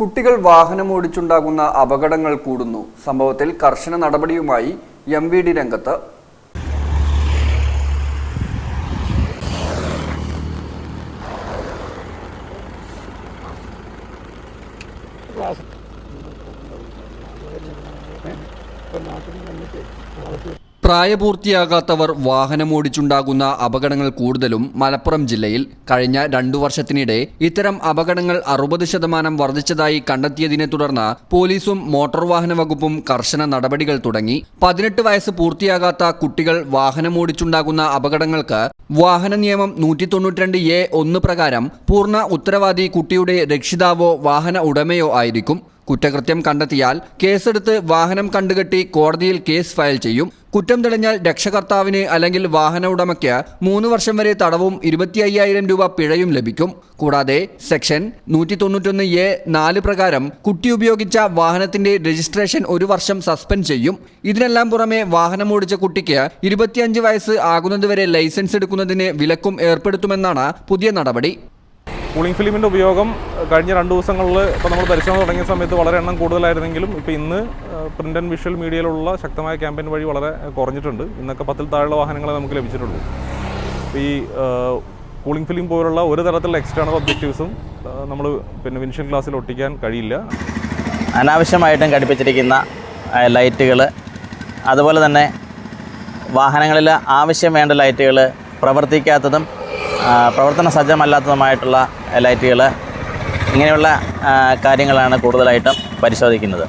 കുട്ടികൾ വാഹനം ഓടിച്ചുണ്ടാകുന്ന അപകടങ്ങൾ കൂടുന്നു. സംഭവത്തിൽ കർശന നടപടിയുമായി എം വി ഡി രംഗത്ത്. പ്രായപൂർത്തിയാകാത്തവർ വാഹനമോടിച്ചുണ്ടാകുന്ന അപകടങ്ങൾ കൂടുതലും മലപ്പുറം ജില്ലയിൽ കഴിഞ്ഞ രണ്ടു വർഷത്തിനിടെ ഇത്തരം അപകടങ്ങൾ അറുപത് ശതമാനം വർദ്ധിച്ചതായി കണ്ടെത്തിയതിനെ തുടർന്ന് പോലീസും മോട്ടോർ വാഹന വകുപ്പും കർശന നടപടികൾ തുടങ്ങി. പതിനെട്ട് വയസ്സ് പൂർത്തിയാകാത്ത കുട്ടികൾ വാഹനമോടിച്ചുണ്ടാകുന്ന അപകടങ്ങൾക്ക് വാഹന നിയമം നൂറ്റി തൊണ്ണൂറ്റിരണ്ട് എ ഒന്ന് പ്രകാരം പൂർണ ഉത്തരവാദി കുട്ടിയുടെ രക്ഷിതാവോ വാഹന ഉടമയോ ആയിരിക്കും. കുറ്റകൃത്യം കണ്ടെത്തിയാൽ കേസെടുത്ത് വാഹനം കണ്ടുകെട്ടി കോടതിയിൽ കേസ് ഫയൽ ചെയ്യും. കുറ്റം തെളിഞ്ഞാൽ രക്ഷകർത്താവിന് അല്ലെങ്കിൽ വാഹന ഉടമയ്ക്ക് മൂന്ന് വർഷം വരെ തടവും ഇരുപത്തി അയ്യായിരം രൂപ പിഴയും ലഭിക്കും. കൂടാതെ സെക്ഷൻ നൂറ്റി തൊണ്ണൂറ്റൊന്ന് എ നാല് പ്രകാരം കുട്ടി ഉപയോഗിച്ച വാഹനത്തിന്റെ രജിസ്ട്രേഷൻ ഒരു വർഷം സസ്പെൻഡ് ചെയ്യും. ഇതിനെല്ലാം പുറമെ വാഹനം ഓടിച്ച കുട്ടിക്ക് ഇരുപത്തിയഞ്ച് വയസ്സ് ആകുന്നതുവരെ ലൈസൻസ് എടുക്കുന്നതിന് വിലക്കും ഏർപ്പെടുത്തുമെന്നാണ് പുതിയ നടപടി. കൂളിംഗ് ഫിലിമിന്റെ ഉപയോഗം കഴിഞ്ഞ രണ്ട് ദിവസങ്ങളിൽ ഇപ്പോൾ നമ്മൾ പരിശ്രമം തുടങ്ങിയ സമയത്ത് വളരെ എണ്ണം കൂടുതലായിരുന്നെങ്കിലും ഇപ്പോൾ ഇന്ന് പ്രിന്റ് ആൻഡ് വിഷ്വൽ മീഡിയയിലുള്ള ശക്തമായ ക്യാമ്പയിൻ വഴി വളരെ കുറഞ്ഞിട്ടുണ്ട്. ഇന്നൊക്കെ പത്തിൽ താഴെയുള്ള വാഹനങ്ങളെ നമുക്ക് ലഭിച്ചിട്ടുള്ളൂ. ഈ കൂളിംഗ് ഫിലിം പോലുള്ള ഒരു തരത്തിലുള്ള എക്സ്റ്റേണൽ ഒബ്ജക്റ്റീവ്സും നമ്മൾ പിന്നെ വിൻഷൻ ഗ്ലാസ്സിൽ ഒട്ടിക്കാൻ കഴിയില്ല. അനാവശ്യമായിട്ടും ഘടിപ്പിച്ചിരിക്കുന്ന ലൈറ്റുകൾ അതുപോലെ തന്നെ വാഹനങ്ങളിൽ ആവശ്യം വേണ്ട ലൈറ്റുകൾ പ്രവർത്തിക്കാത്തതും പ്രവർത്തന സജ്ജമല്ലാത്തതുമായിട്ടുള്ള ലൈറ്റുകൾ ഇങ്ങനെയുള്ള കാര്യങ്ങളാണ് കൂടുതലായിട്ടും പരിശോധിക്കുന്നത്.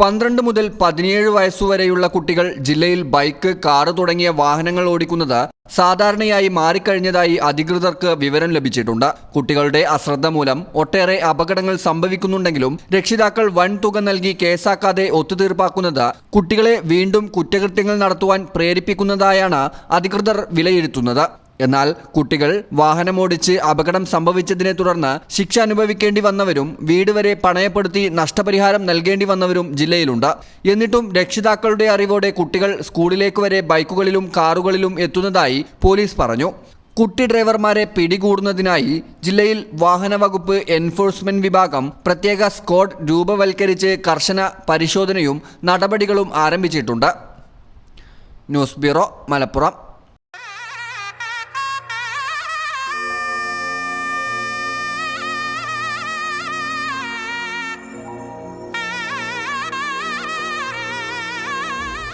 പന്ത്രണ്ട് മുതൽ പതിനേഴ് വയസ്സുവരെയുള്ള കുട്ടികൾ ജില്ലയിൽ ബൈക്ക് കാറ് തുടങ്ങിയ വാഹനങ്ങൾ ഓടിക്കുന്നത് സാധാരണയായി മാറിക്കഴിഞ്ഞതായി അധികൃതർക്ക് വിവരം ലഭിച്ചിട്ടുണ്ട്. കുട്ടികളുടെ അശ്രദ്ധ മൂലം ഒട്ടേറെ അപകടങ്ങൾ സംഭവിക്കുന്നുണ്ടെങ്കിലും രക്ഷിതാക്കൾ വൻ തുക നൽകി കേസാക്കാതെ ഒത്തുതീർപ്പാക്കുന്നത് കുട്ടികളെ വീണ്ടും കുറ്റകൃത്യങ്ങൾ നടത്തുവാൻ പ്രേരിപ്പിക്കുന്നതായാണ് അധികൃതർ വിലയിരുത്തുന്നത്. എന്നാൽ കുട്ടികൾ വാഹനമോടിച്ച് അപകടം സംഭവിച്ചതിനെ തുടർന്ന് ശിക്ഷ അനുഭവിക്കേണ്ടി വന്നവരും വീട് വരെ പണയപ്പെടുത്തി നഷ്ടപരിഹാരം നൽകേണ്ടി വന്നവരും ജില്ലയിലുണ്ട്. എന്നിട്ടും രക്ഷിതാക്കളുടെ അറിവോടെ കുട്ടികൾ സ്കൂളിലേക്ക് വരെ ബൈക്കുകളിലും കാറുകളിലും എത്തുന്നതായി പോലീസ് പറഞ്ഞു. കുട്ടി ഡ്രൈവർമാരെ പിടികൂടുന്നതിനായി ജില്ലയിൽ വാഹന വകുപ്പ് എൻഫോഴ്സ്മെന്റ് വിഭാഗം പ്രത്യേക സ്ക്വാഡ് രൂപവൽക്കരിച്ച് കർശന പരിശോധനയും നടപടികളും ആരംഭിച്ചിട്ടുണ്ട്. News bureau Malappuram.